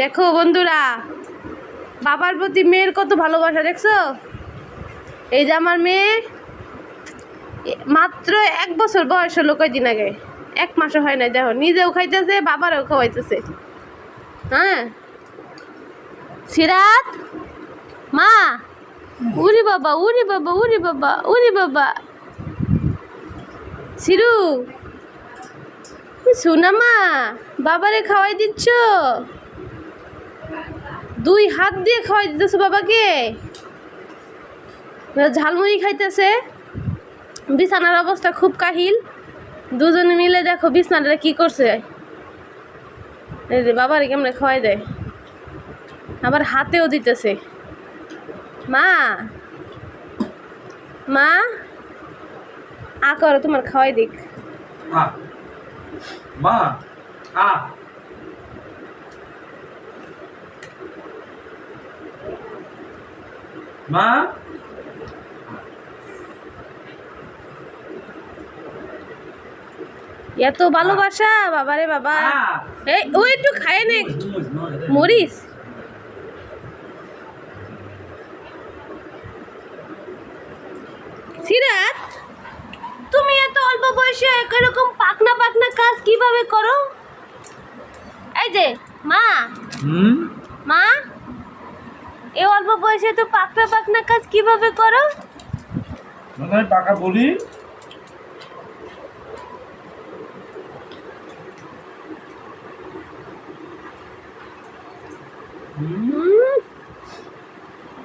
দেখো বন্ধুরা, বাবার প্রতি মেয়ের কত ভালোবাসা, দেখছ? এই যে আমার মেয়ে মাত্র এক বছর বয়স হলো কয়দিন আগে? এক মাসও হয় নাই, দেখো, নিজেও খাইতেছে, বাবারও খাওয়াইতেছে। হ্যাঁ? সিরাত? মা? উরি বাবা উরি বাবা উরি বাবা উরি বাবা। সিরু? শোনা মা, বাবারে খাওয়াই দিচ্ছ? দুই হাত দিয়ে খাওয়াই দিতেছে বাবাকে। ঝালমুড়ি খাইতেছে। বিছানার অবস্থা খুব কাহিল। দুজনে মিলে দেখো বিছানাটা কি করছে। এই যে বাবারে কেমনে খাওয়াই দেয়। আবার হাতেও দিতেছে। মা! মা! আ করো, তোমার খাওয়াই দিক। মা! আ। মা? এত ভালোবাসা বাবারে বাবা। এই ও একটু খায় নে। মরিস সিরাত তুমি এত অল্প বয়সে এরকম পাকনা পাকনা কাজ কীভাবে করো? এই যে মা। হুম? মা? এই অল্প বয়সে তো পাকনা পাকনা কাজ কীভাবে করো? মানে টাকা বলি।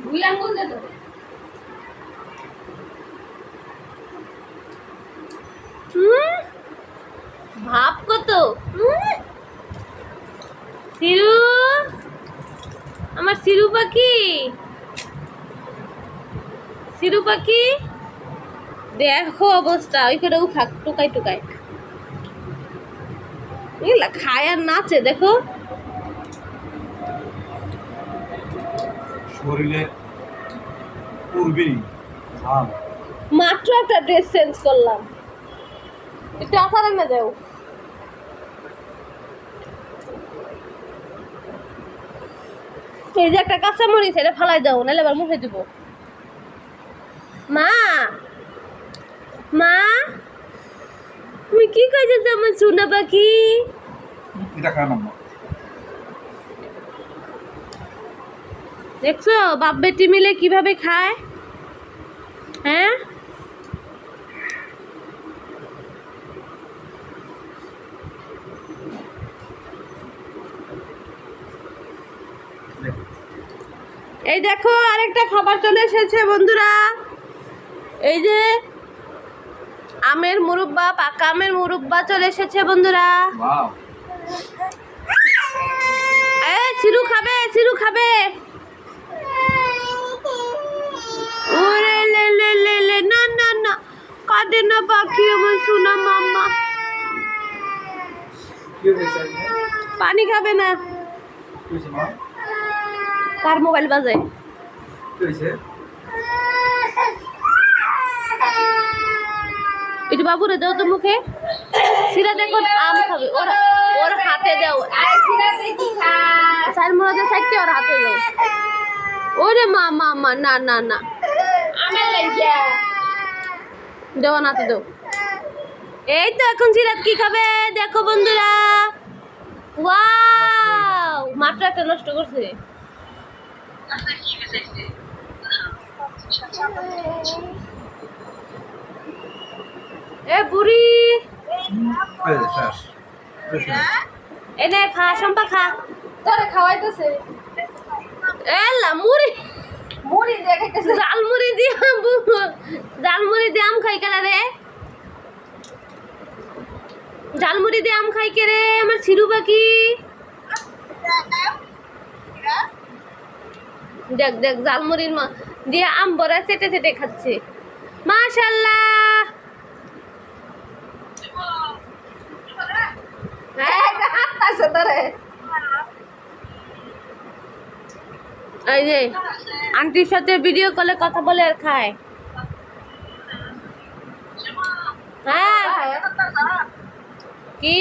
দুই আঙ্গুল দে ভাব কত হুম সিরু আমার সিরু পাখি? সিরু পাখি? দেখো অবস্থা ওই করে উঠাক টুকাই টুকাই এগুলা খায় আর নাচে দেখো। শরীরে পূর্বেই মাত্র একটা ড্রেস চেঞ্জ করলাম। একটু আসার না যাও এই যে একটা কাঁচা মরিচ এটা ফালাই দাও নাহলে আবার মুখে দিব। মা! মা! তুমি কি কইতেছ আমার সোনা পাখি? এটা দেখছ বাপ বেটি মিলে কীভাবে খায়? হ্যাঁ? এই দেখো আরেকটা খাবার চলে এসেছে বন্ধুরা। এই যে আমের মুরব্বা পাকা আমের মুরব্বা চলে এসেছে বন্ধুরা। এ চিরু খাবে চিরু খাবে। ওরে লে লে লে লে না না না। কাঁদে না পাখি আমার সোনা মাম্মা। পানি খাবে না। কার মোবাইল বাজে? কি একটু বাবুরে দাও তো মুখে। সিরা দেখুন আম খাবে। ওর ওর হাতে দাও। আই সিরা দেখি খা চার মহাজে থাকতে ওর হাতে দাও। ওরে মা মা মা না না না। আমার লাগিয়া দেও নাতে দাও। এই তো এখন সিরাত কি খাবে? দেখো বন্ধুরা। ওয়াও! মাত্র একটা নষ্ট করছে। এ বুড়ি। এনে খা সম্পা খা। তোরে খাওয়াইতেছে। এলা মুড়ি। মুড়ি দিয়ে জালমুড়ি দিয়ে আম খাই কেনা রে। জালমুড়ি দিয়ে আম খাই কে রে আমার ছিরু পাখি। দেখ দেখ জালমুড়ির মা দিয়ে আম বড়া চেটে চেটে খাচ্ছে। মাশাল্লাহ। হ্যাঁ এই যে আন্টির সাথে ভিডিও কলে কথা বলে আর খায়। হ্যাঁ। কি?